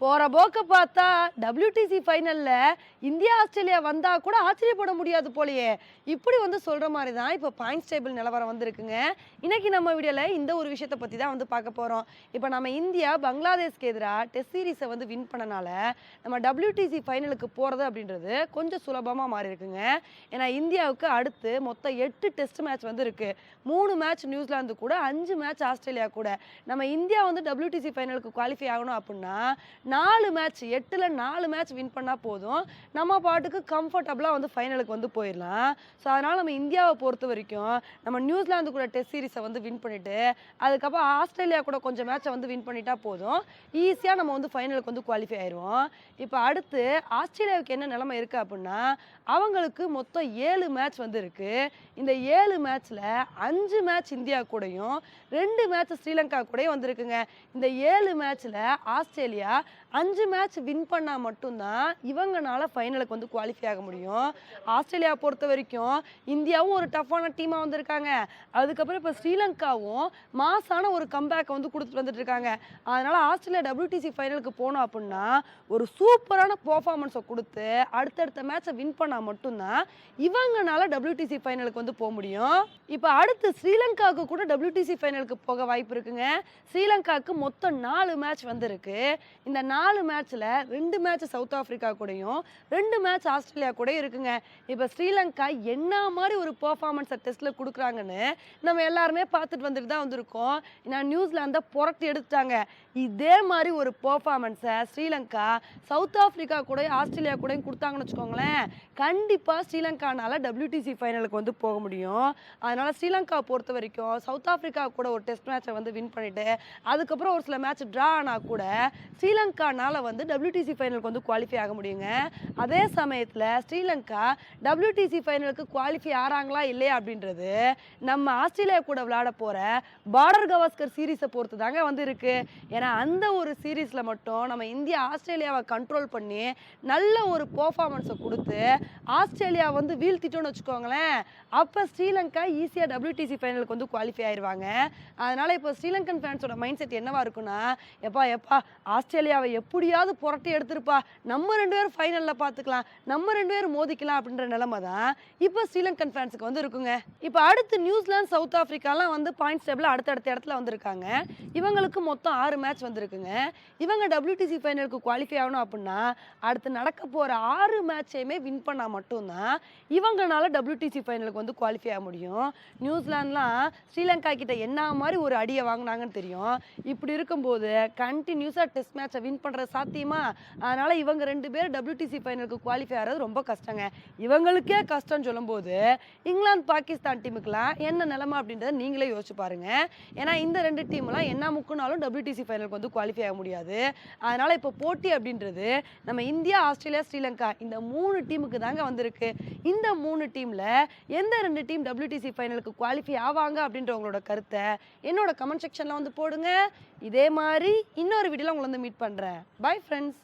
போற போக்க பார்த்தா டபிள்யூடிசி ஃபைனல்ல இந்தியா ஆஸ்திரேலியா வந்தா கூட ஆச்சரியப்பட முடியாது போலயே. இப்படி வந்து சொல்ற மாதிரி தான் இப்போ பாயிண்ட்ஸ் டேபிள் நிலவரம் வந்திருக்குங்க. இன்னைக்கு நம்ம வீடியோல இந்த ஒரு விஷயத்தை பத்தி தான் வந்து பார்க்க போறோம். இப்போ நம்ம இந்தியா பங்களாதேஷ்க்கு எதிராக டெஸ்ட் சீரிஸை வந்து வின் பண்ணனால நம்ம டபிள்யூடிசி ஃபைனலுக்கு போறது அப்படின்றது கொஞ்சம் சுலபமா மாறி இருக்குங்க ஏன்னா இந்தியாவுக்கு அடுத்து மொத்தம் எட்டு டெஸ்ட் மேட்ச் வந்து இருக்கு மூணு மேட்ச் நியூசிலாந்து கூட அஞ்சு மேட்ச் ஆஸ்திரேலியா கூட. நம்ம இந்தியா வந்து டபிள்யூடிசி ஃபைனலுக்கு குவாலிஃபை ஆகணும் அப்படின்னா நாலு மேட்ச் எட்டில் நாலு மேட்ச் வின் பண்ணால் போதும். நம்ம பாட்டுக்கு கம்ஃபர்டபுளாக வந்து ஃபைனலுக்கு வந்து போயிடலாம். ஸோ அதனால் நம்ம இந்தியாவை பொறுத்த வரைக்கும் நம்ம நியூசிலாந்து கூட டெஸ்ட் சீரிஸை வந்து வின் பண்ணிவிட்டு அதுக்கப்புறம் ஆஸ்திரேலியா கூட கொஞ்சம் மேட்சை வந்து வின் பண்ணிட்டா போதும். ஈஸியாக நம்ம வந்து ஃபைனலுக்கு வந்து குவாலிஃபை ஆயிடுவோம் இப்போ அடுத்து ஆஸ்திரேலியாவுக்கு என்ன நிலமை இருக்குது அப்படின்னா அவங்களுக்கு மொத்தம் ஏழு மேட்ச் வந்து இருக்குது இந்த ஏழு மேட்ச்சில் அஞ்சு மேட்ச் இந்தியா கூடயும் ரெண்டு மேட்ச் ஸ்ரீலங்கா கூடயும் வந்திருக்குங்க இந்த ஏழு மேட்ச்சில் ஆஸ்திரேலியா அஞ்சு மேட்ச் வின் பண்ணால் மட்டும்தான் இவங்கனால ஃபைனலுக்கு வந்து குவாலிஃபை ஆக முடியும். ஆஸ்திரேலியா பொறுத்த வரைக்கும் இந்தியாவும் ஒரு டஃப்பான டீமாக வந்திருக்காங்க. அதுக்கப்புறம் இப்போ ஸ்ரீலங்காவும் மாசான ஒரு கம்பேக் வந்து கொடுத்துட்டு வந்துட்டு இருக்காங்க அதனால் ஆஸ்திரேலியா டபிள்யூடிசி ஃபைனலுக்கு போனோம் அப்படின்னா ஒரு சூப்பரான பர்ஃபார்மன்ஸை கொடுத்து அடுத்தடுத்த மேட்சை வின் பண்ணால் மட்டும்தான் இவங்கனால டபிள்யூடிசி ஃபைனலுக்கு வந்து போக முடியும். இப்போ அடுத்து ஸ்ரீலங்காவுக்கு கூட டபிள்யூடிசி ஃபைனலுக்கு போக வாய்ப்பு இருக்குங்க. ஸ்ரீலங்காவுக்கு மொத்தம் நாலு மேட்ச் வந்திருக்கு. இந்த நாலு மேட்ச்சில் ரெண்டு மேட்ச் சவுத் ஆஃப்ரிக்கா கூடயும் ரெண்டு மேட்ச் ஆஸ்திரேலியா கூட இருக்குங்க. இப்போ ஸ்ரீலங்கா என்ன மாதிரி ஒரு பர்ஃபார்மன்ஸை டெஸ்ட்டில் கொடுக்குறாங்கன்னு நம்ம எல்லாருமே பார்த்துட்டு வந்துட்டு தான் வந்திருக்கோம். நான் நியூசிலாந்தை புரட்டி எடுத்துட்டாங்க. இதே மாதிரி ஒரு பர்ஃபார்மன்ஸை ஸ்ரீலங்கா சவுத் ஆஃப்ரிக்கா கூட ஆஸ்திரேலியா கூடயும் கொடுத்தாங்கன்னு வச்சுக்கோங்களேன். கண்டிப்பாக ஸ்ரீலங்கானால டபிள்யூடிசி ஃபைனலுக்கு வந்து போக முடியும். அதனால் ஸ்ரீலங்கா பொறுத்த வரைக்கும் சவுத் ஆஃப்ரிக்கா கூட ஒரு டெஸ்ட் மேட்சை வந்து வின் பண்ணிவிட்டு அதுக்கப்புறம் ஒரு சில மேட்ச் ட்ரா ஆனால் கூட ஸ்ரீலங்கா ஸ்ரீலங்கானால வந்து டபிள்யூடிசி ஃபைனலுக்கு வந்து குவாலிஃபை ஆக முடியுங்க. அதே சமயத்தில் ஸ்ரீலங்கா டபிள்யூடிசி ஃபைனலுக்கு குவாலிஃபை ஆறாங்களா இல்லையா அப்படின்றது நம்ம ஆஸ்திரேலியா கூட விளையாட போகிற பார்டர் கவாஸ்கர் சீரீஸை பொறுத்து தாங்க வந்து இருக்கு ஏன்னா அந்த ஒரு சீரீஸில் மட்டும் நம்ம இந்தியா ஆஸ்திரேலியாவை கண்ட்ரோல் பண்ணி நல்ல ஒரு பர்ஃபார்மன்ஸை கொடுத்து ஆஸ்திரேலியா வந்து வீழ்த்திட்டோம்னு வச்சுக்கோங்களேன். அப்போ ஸ்ரீலங்கா ஈஸியாக டபிள்யூடிசி ஃபைனலுக்கு வந்து குவாலிஃபை ஆயிடுவாங்க அதனால் இப்போ ஸ்ரீலங்கன் ஃபேன்ஸோட மைண்ட் செட் என்னவா இருக்குன்னா எப்பா எப்பா ஆஸ்திரேலியாவை எப்படியாவது புரட்டி எடுத்திருப்பா. நம்ம ரெண்டு பேரும் ஃபைனலில் பார்த்துக்கலாம் நம்ம ரெண்டு பேரும் மோதிக்கலாம் அப்படின்ற நிலைமை தான் இப்போ ஸ்ரீலங்கன் ஃபேன்ஸுக்கு வந்து இருக்குங்க இப்போ அடுத்து நியூசிலாந்து சவுத் ஆஃப்ரிக்காலாம் வந்து பாயிண்ட்ஸ் டேபிள் அடுத்தடுத்த இடத்துல வந்திருக்காங்க. இவங்களுக்கு மொத்தம் ஆறு மேட்ச் வந்திருக்குங்க. இவங்க டபிள்யூடிசி ஃபைனலுக்கு குவாலிஃபை ஆகணும் அப்படின்னா அடுத்து நடக்க போகிற ஆறு மேட்சையுமே வின் பண்ணால் மட்டும்தான் இவங்கனால டபிள்யூடிசி ஃபைனலுக்கு வந்து குவாலிஃபை ஆக முடியும். நியூசிலாந்துலாம் ஸ்ரீலங்கா கிட்ட என்ன மாதிரி ஒரு அடியை வாங்கினாங்கன்னு தெரியும். இப்படி இருக்கும்போது கண்டினியூஸாக டெஸ்ட் மேட்சை வின் பண்ணுறது சாத்தியமா? அதனால் இவங்க ரெண்டு பேர் டபிள்யூடிசி ஃபைனலுக்கு குவாலிஃபை ஆகிறது ரொம்ப கஷ்டங்க. இவங்களுக்கே கஷ்டம்னு சொல்லும்போது இங்கிலாந்து பாகிஸ்தான் டீமுக்குலாம் என்ன நிலமை அப்படின்றத நீங்களே யோசிச்சு பாருங்க. ஏன்னா இந்த ரெண்டு டீம்லாம் என்ன முக்குனாலும் டபிள்யூடிசி ஃபைனலுக்கு வந்து குவாலிஃபை ஆக முடியாது. அதனால் இப்போ போட்டி அப்படின்றது நம்ம இந்தியா ஆஸ்திரேலியா ஸ்ரீலங்கா இந்த மூணு டீமுக்கு தாங்க வந்திருக்கு. இந்த மூணு டீமில் எந்த ரெண்டு டீம் டபிள்யூடிசி ஃபைனலுக்கு குவாலிஃபை ஆவாங்க அப்படின்ற உங்களோட கருத்தை என்னோட கமெண்ட் செக்ஷனில் வந்து போடுங்க. இதே மாதிரி இன்னொரு வீடியோவில் உங்களை வந்து மீட் பண்ணுறேன் பண்றேன் பை ஃப்ரெண்ட்ஸ்